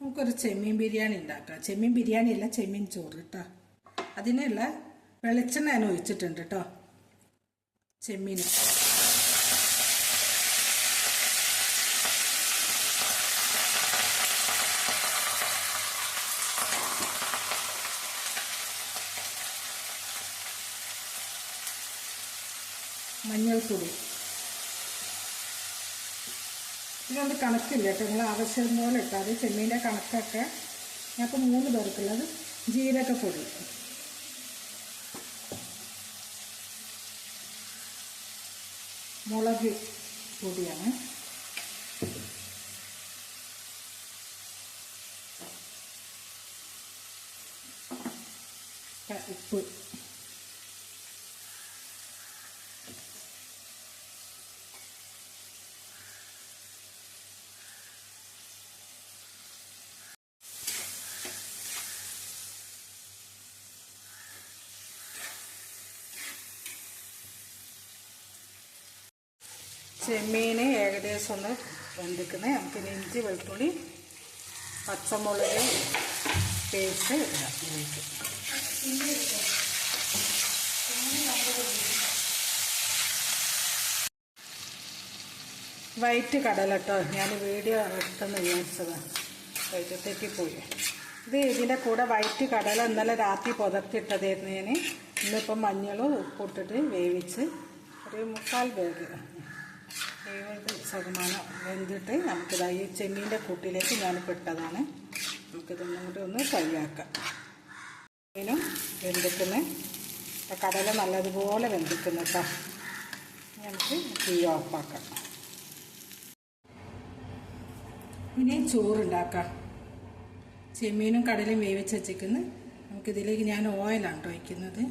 നമുക്കൊരു ചെമ്മീൻ ബിരിയാണി ഉണ്ടാക്കാം. ചെമ്മീൻ ബിരിയാണി അല്ല ചെമ്മീൻ ചോറ് കേട്ടോ അതിനുള്ള വെളിച്ചെണ്ണ ഞാൻ ഒഴിച്ചിട്ടുണ്ട് കേട്ടോ ചെമ്മീൻ മഞ്ഞൾപ്പൊടി. ഇതിനൊന്നും കണക്കില്ല കേട്ടോ. നിങ്ങൾ ആവശ്യം പോലെ ഇട്ടാൽ ചെമ്മീന്റെ കണക്കൊക്കെ ഞാനിപ്പോൾ മൂന്ന് പേർക്കുള്ളത് ജീരകപ്പൊടി മുളക് പൊടിയാണ്. ഉപ്പ്. ചെമ്മീൻ ഏകദേശം ഒന്ന് വെന്തിക്കുന്നത് നമുക്കിനി ഇഞ്ചി വെളുത്തുള്ളി പച്ചമുളക് പേസ്റ്റ് ഇടാം ഇതിലേക്ക്. വൈറ്റ് കടല കേട്ടോ ഞാൻ വീഡിയോ എടുത്തെന്ന് വിചാരിച്ചതാണ് വൈറ്റ് തെറ്റിപ്പോയി ഇത് ഇതിന്റെ കൂടെ വൈറ്റ് കടല ഇന്നലെ രാത്രി പുതർത്തിട്ടതായിരുന്നു ഞാൻ ഇന്നിപ്പം മഞ്ഞളും ഉപ്പിട്ടിട്ട് വേവിച്ച് ഒരു മുക്കാൽ വേഗ് എഴുപത് ശതമാനം വെന്തിട്ട് നമുക്കിത് ഈ ചെമ്മീന്റെ കൂട്ടിലേക്ക് ഞാനിപ്പോൾ ഇട്ടതാണ്. നമുക്കിതൊന്നും കൂടി ഒന്ന് കൈയാക്കാം. മീനും വെന്തിക്കുന്ന കടല നല്ലതുപോലെ വെന്തിക്കുന്നു കേട്ടോ. നമുക്ക് തീ ഓഫാക്കാം. ഇനി ചോറുണ്ടാക്കാം. ചെമ്മീനും കടലും വേവിച്ച് വെച്ചേക്കുന്നു. നമുക്കിതിലേക്ക് ഞാൻ ഓയിലാണ് കേട്ടോ വയ്ക്കുന്നത്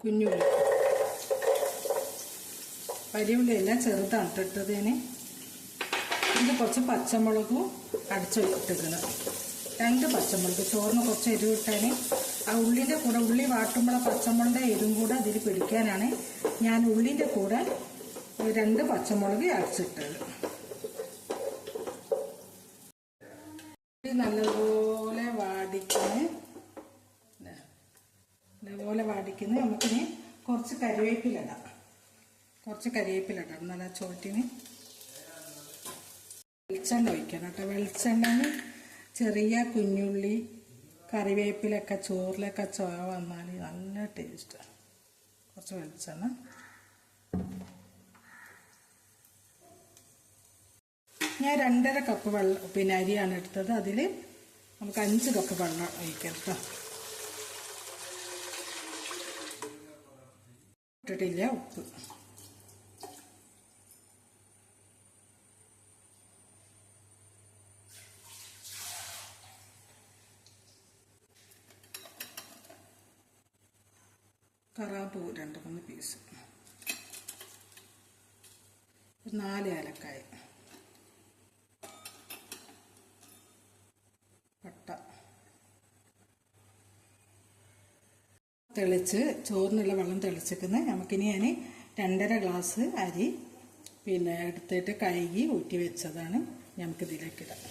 കുഞ്ഞുള്ളി. വലിയുള്ളിയല്ല ചെറുതാണ് ട്ടോ ഇട്ടതിന് ഇതിന്റെ കുറച്ച് പച്ചമുളകും അടിച്ചിട്ടിരിക്കണം രണ്ട് പച്ചമുളക് ചോറിന് കുറച്ച് എരിവ് ഇട്ടാൽ ആ ഉള്ളിന്റെ കൂടെ ഉള്ളി വാട്ടുമ്പോൾ പച്ചമുളകിന്റെ എരിവും കൂടെ അതിൽ പിടിക്കാനാണ് ഞാൻ ഉള്ളിന്റെ കൂടെ രണ്ട് പച്ചമുളക് അടിച്ചിട്ടത് ഇത് നല്ലപോലെ വാടിക്കുന്ന നല്ലപോലെ വാടിക്കുന്ന. നമുക്കിനി കുറച്ച് കരിവേപ്പില ഇടാം. കുറച്ച് കരിവേപ്പിലിടാം നല്ല ചോറ്റിന് വെളിച്ചെണ്ണ ഒഴിക്കണം കേട്ടോ. വെളിച്ചെണ്ണ ചെറിയ കുഞ്ഞുള്ളി കറിവേപ്പിലൊക്കെ ചോറിലൊക്കെ ചോര വന്നാൽ നല്ല ടേസ്റ്റാണ് കുറച്ച് വെളിച്ചെണ്ണ. ഞാൻ രണ്ടര കപ്പ് വെള്ളം പിന്നെ അരിയാണ് എടുത്തത്. അതിൽ നമുക്ക് അഞ്ച് കപ്പ് വെള്ളം ഒഴിക്കാം കേട്ടോ. ഇട്ടിട്ടില്ല ഉപ്പ്. കറാമ്പൂ രണ്ട് മൂന്ന് പീസ് നാല് ഏലക്കായ. തെളിച്ച് ചോറിനുള്ള വെള്ളം തെളിച്ചിരിക്കുന്നത്. നമുക്കിനി ഞാൻ രണ്ടര ഗ്ലാസ് അരി പിന്നെ എടുത്തിട്ട് കഴുകി ഊറ്റി വെച്ചതാണ് നമുക്കിതിലേക്കിടാം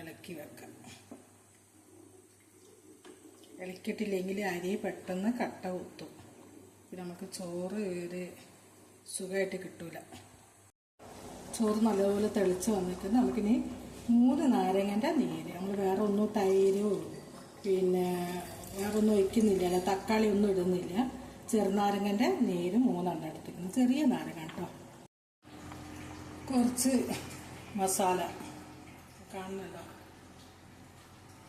ഇളക്കി വെക്കാം. ഇളക്കിയിട്ടില്ലെങ്കിൽ അരി പെട്ടെന്ന് കട്ട കുത്തും. നമുക്ക് ചോറ് ഒരു സുഖമായിട്ട് കിട്ടൂല. ചോറ് നല്ലപോലെ തെളിച്ച് വന്നിട്ടുണ്ട്. നമുക്കിനി മൂന്ന് നാരങ്ങന്റെ നീര്. നമ്മൾ വേറെ ഒന്നും തൈരോ പിന്നെ വേറെ ഒന്നും ഒഴിക്കുന്നില്ല. അല്ല തക്കാളി ഒന്നും ഇടുന്നില്ല. ചെറുനാരങ്ങന്റെ നീര് മൂന്നെണ്ണം എടുത്തിരിക്കുന്നു. ചെറിയ നാരങ്ങ കേട്ടോ കുറച്ച് മസാല കാണുന്നുണ്ടോ?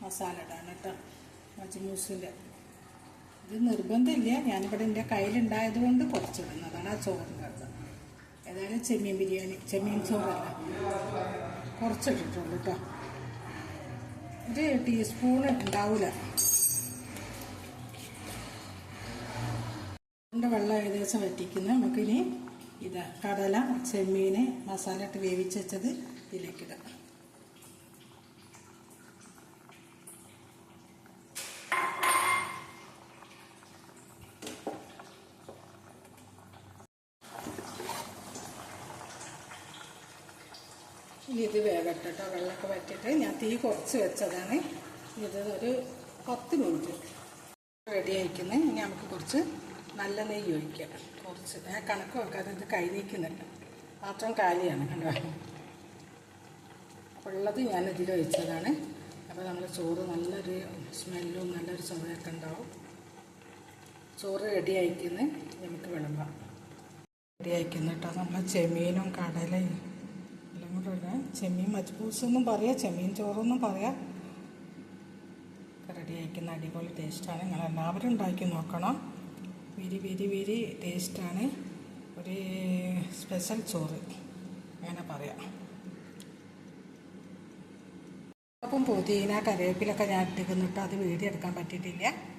മസാല ഇടാണ് കേട്ടോ മജ്മൂസിന്റെ. ഇത് നിർബന്ധമില്ല. ഞാനിവിടെ എന്റെ കയ്യിലുണ്ടായത് കൊണ്ട് കുറച്ചിടുന്നതാണ് ആ ചോറിന്റെ അത് അതാണ് ചെമ്മീൻ ബിരിയാണി ചെമ്മീൻ ചോറല്ല. കുറച്ചിട്ടിട്ടുള്ളൂ കേട്ടോ ഒരു ടീസ്പൂൺ ഉണ്ടാവില്ല കൊണ്ട് വെള്ളം ഏകദേശം വറ്റിക്കുന്നത് നമുക്കിനി ഇതാ കടല ചെമ്മീന് മസാല ഇട്ട് വേവിച്ചത് ഇതിലേക്കിടാം. ഇനി ഇത് വേകട്ടെ കേട്ടോ വെള്ളമൊക്കെ വറ്റിയിട്ട് ഞാൻ തീ കുറച്ച് വെച്ചതാണ്. ഇത് ഒരു പത്ത് മിനിറ്റ് റെഡി ഇനി നമുക്ക് കുറച്ച് നല്ല നെയ്യ് ഒഴിക്കാം. കുറച്ച് ഞാൻ കണക്ക് വെക്കാതെ ഇത് കൈ നീക്കുന്നുണ്ട്. പാത്രം കാലിയാണ് കണ്ടോ? അപ്പോൾ ഉള്ളത് ഞാൻ ഇതിൽ ഒഴിച്ചതാണ്. അപ്പോൾ നമ്മൾ ചോറ് നല്ലൊരു സ്മെല്ലും നല്ലൊരു ചുവയൊക്കെ ഉണ്ടാവും. ചോറ് റെഡി നമുക്ക് വിളമ്പാം. റെഡി കേട്ടോ നമ്മൾ ചെമീനും കടലയും ഇടാം ചെമ്മീൻ മജ്ബൂസ് എന്നും പറയാം ചെമ്മീൻ ചോറെന്നും പറയാം. റെഡി ആയിരിക്കുന്ന അടിപൊളി ടേസ്റ്റാണ് നിങ്ങൾ എല്ലാവരും ഉണ്ടാക്കി നോക്കണം. വിരി വിരി വിരി ടേസ്റ്റാണ് ഒരു സ്പെഷ്യൽ ചോറ്. അങ്ങനെ പറയാം. അപ്പം പുതിന കറിവേപ്പിലൊക്കെ ഞാൻ ഇട്ടിരുന്നിട്ട് അത് വീഡിയോ എടുക്കാൻ പറ്റിയിട്ടില്ല.